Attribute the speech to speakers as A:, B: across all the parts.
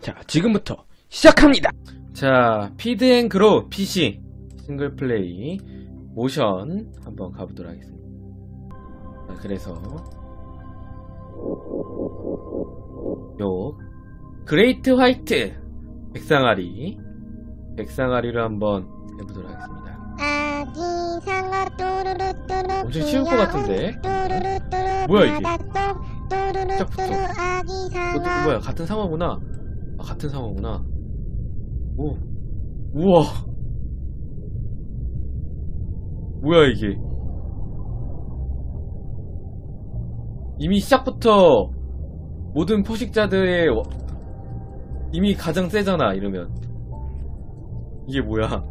A: 자, 지금부터 시작합니다. 자, 피드앤그로 PC 싱글 플레이 모션 한번 가보도록 하겠습니다. 자, 그래서 요 그레이트 화이트 백상아리 백상아리를 한번 해보도록 하겠습니다.
B: 아기상어 뚜루루뚜루
A: 엄청 쉬울 것 같은데?
B: 뭐야
A: 뭐야, 이게?
B: 뚜루루뚜루
A: 시작부터. 어,
B: 아기상어
A: 뭐야 같은 상어구나. 아, 같은 상어구나. 오, 우와. 뭐야 이게? 이미 시작부터 모든 포식자들의 와- 이미 가장 세잖아 이러면 이게 뭐야?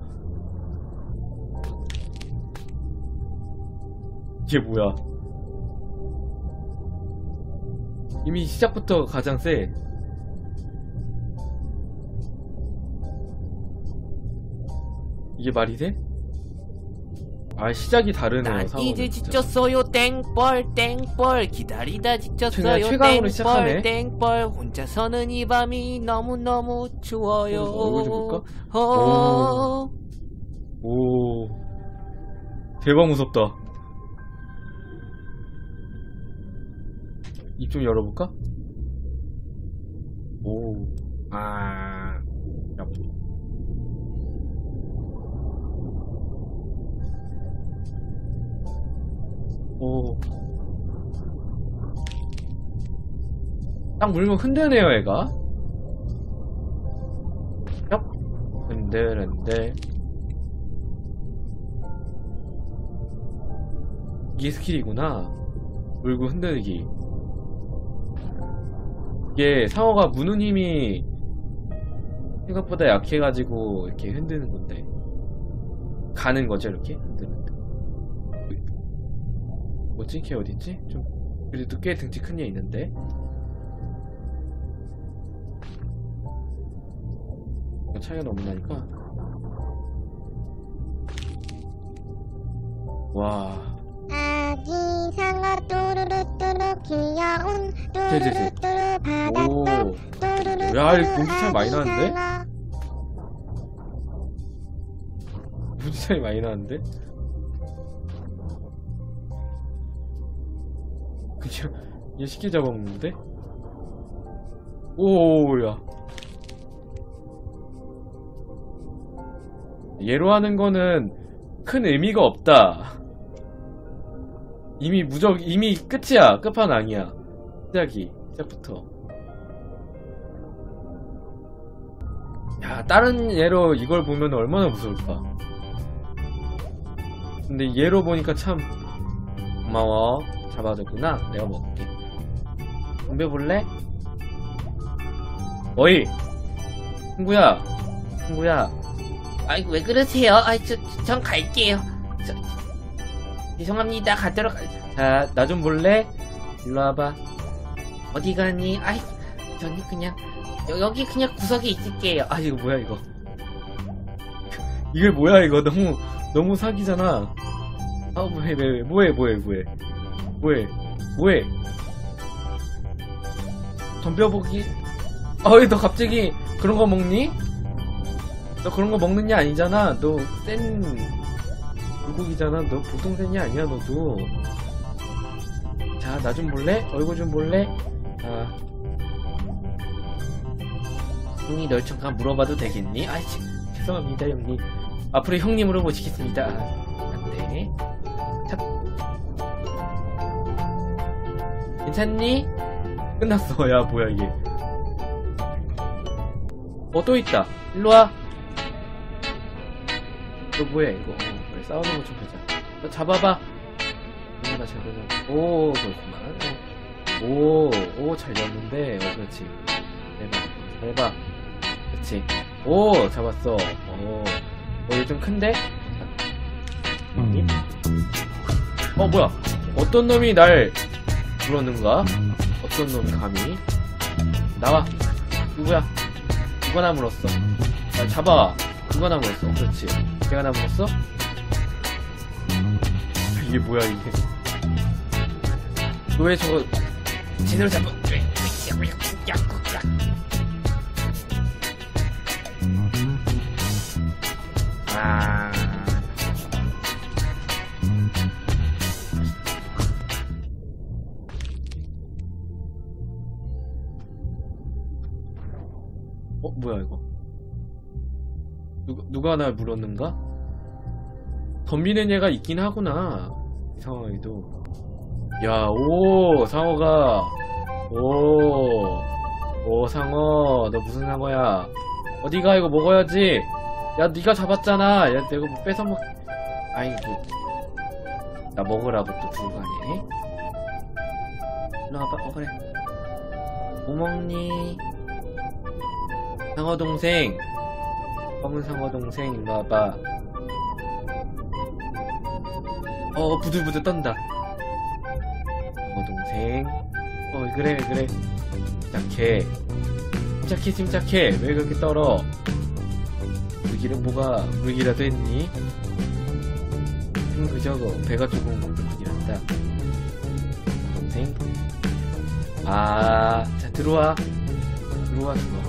A: 이게 뭐야? 이미 시작부터 가장 세. 이게 말이 돼? 아 시작이 다르네요
C: 난
A: 상황이
C: 이제. 지쳤어요 땡벌 땡벌 기다리다 지쳤어요. 땡벌 땡벌 혼자서는 이 밤이 너무너무 추워요
A: 볼까?
C: 어...
A: 오 대박 무섭다 입 좀 열어볼까? 오 아 오. 딱 물면 흔드네요. 얍. 흔들, 흔들. 이게 스킬이구나. 물고 흔들기. 이게 상어가 무는 힘이 생각보다 약해가지고 이렇게 흔드는 건데. 가는 거죠, 이렇게? 흔드는. 뭐지? 걔 어딨지? 좀, 그래도 꽤 등치 큰애 있는데. 이거 차이가 너무 나니까. 와.
B: 아기 상어 뚜루루뚜루 귀여운
A: 네네네.
B: 뚜루루뚜루
A: 오.
B: 바닷속 뚜루루뚜루
A: 야, 이거 공기 차이 많이 나는데? 무지 차이 많이 나는데? 얘 쉽게 잡아먹는데? 오, 야. 얘로 하는 거는 큰 의미가 없다. 이미 무적, 이미 끝이야. 끝판왕이야. 시작이, 시작부터. 야, 다른 얘로 이걸 보면 얼마나 무서울까. 근데 얘로 보니까 참 고마워 잡아줬구나. 내가 먹을게. 덤벼 볼래? 어이! 친구야! 친구야!
C: 아이고 왜 그러세요? 아이 저, 전 갈게요. 저, 죄송합니다. 가도록 할-
A: 자나 좀 볼래? 일로 와봐.
C: 어디 가니? 아이 저는 그냥 여- 여기 그냥 구석에 있을게요.
A: 아 이거 뭐야 이거? 이게 뭐야 이거? 너무 너무 사기잖아. 아 뭐해 뭐해 뭐해 뭐해 뭐해 뭐해 덤벼보기? 어이 너 갑자기 그런 거 먹니? 너 그런 거 먹는 게 아니잖아. 너센 물고기잖아. 너 보통 센이 아니야 너도. 자 나 좀 볼래? 얼굴 좀 볼래? 아 형이 널 잠깐 물어봐도 되겠니? 아이 참, 죄송합니다 형님. 앞으로 형님으로 모시겠습니다. 아, 안돼 괜찮니? 끝났어. 야 뭐야 이게. 어 또 있다. 일로와. 너 뭐야 이거? 어, 그래 싸우는 거 좀 보자. 너 잡아봐. 잘 보냐 오 그렇구만. 오오잘 잡는데. 어 그렇지. 해봐 해봐. 그렇지. 오 잡았어. 오 어, 얘좀 큰데? 음. 어 뭐야? 어떤 놈이 날 물었는가? 어떤 놈이 감히? 나와. 누구야? 누가 나 물었어? 날 잡아. 누가 나 물었어? 그렇지. 걔가 나 물었어? 이게 뭐야 이게? 너 왜 저거 제대로 잡아 누가, 누가 날 물었는가? 덤비는 얘가 있긴 하구나 이 상황에도. 야오 상어가. 오오 상어. 너 무슨 상어야? 어디가? 이거 먹어야지. 야 네가 잡았잖아. 야 내가 뭐 뺏어먹 아이고 나 먹으라고 또 두고 가네 일로 와봐. 어 그래. 뭐 먹니? 상어 동생 검은 상어 동생 일로 와봐. 어 부들부들 떤다. 상어 동생? 어 그래 그래. 침착해. 침착해 침착해. 왜 그렇게 떨어? 물기는 뭐가 물기라도 했니? 음 그저 그 배가 조금 뿐이란다. 동생? 아 자 들어와. 들어와 들어와.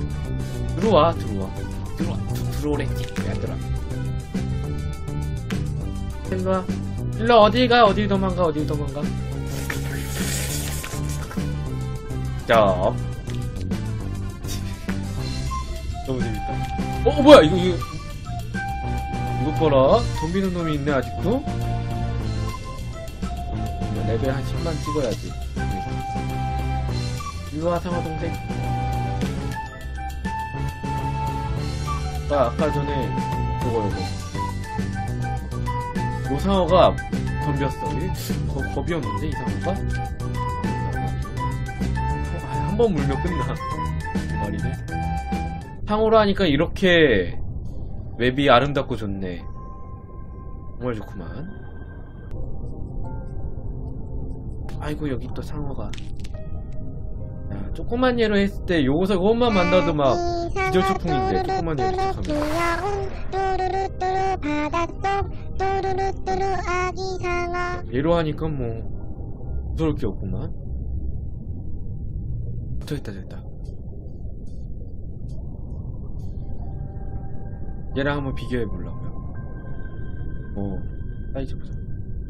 A: 들어와 들어와. 들어와 두, 들어오랬지 들어와 일로와 일로 어디 가 어디 도망가 어디 도망가? 자. 너무 재밌다. 어 어, 뭐야 이거 이거. 이거 봐라. 덤비는 놈이 있네 아직도? 레벨 한 10만 찍어야지. 일로와 상어 동생 나 아까 전에 저거 이거 요 상어가 덤볐어. 이? 거, 겁이었는데 이 상어가? 한 번 물면 끝나. 이 말이네. 상어로 하니까 이렇게 웹이 아름답고 좋네. 정말 좋구만. 아이고 여기 또 상어가. 야, 조그만 예로 했을 때 요거서 이것만 만나도 막 기절 초풍인데 조그만
B: 아기 상어.
A: 얘로 하니까 뭐 무서울 게 없구만. 저있다 저있다. 얘랑 한번 비교해 보려고요. 오 사이즈 보자.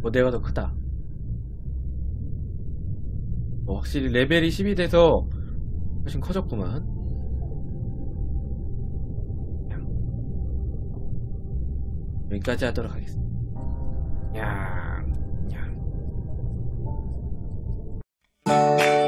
A: 뭐 내가 더 크다 어, 확실히 레벨이 10이 돼서 훨씬 커졌구만 여기까지 하도록 하겠습니다 야, 야.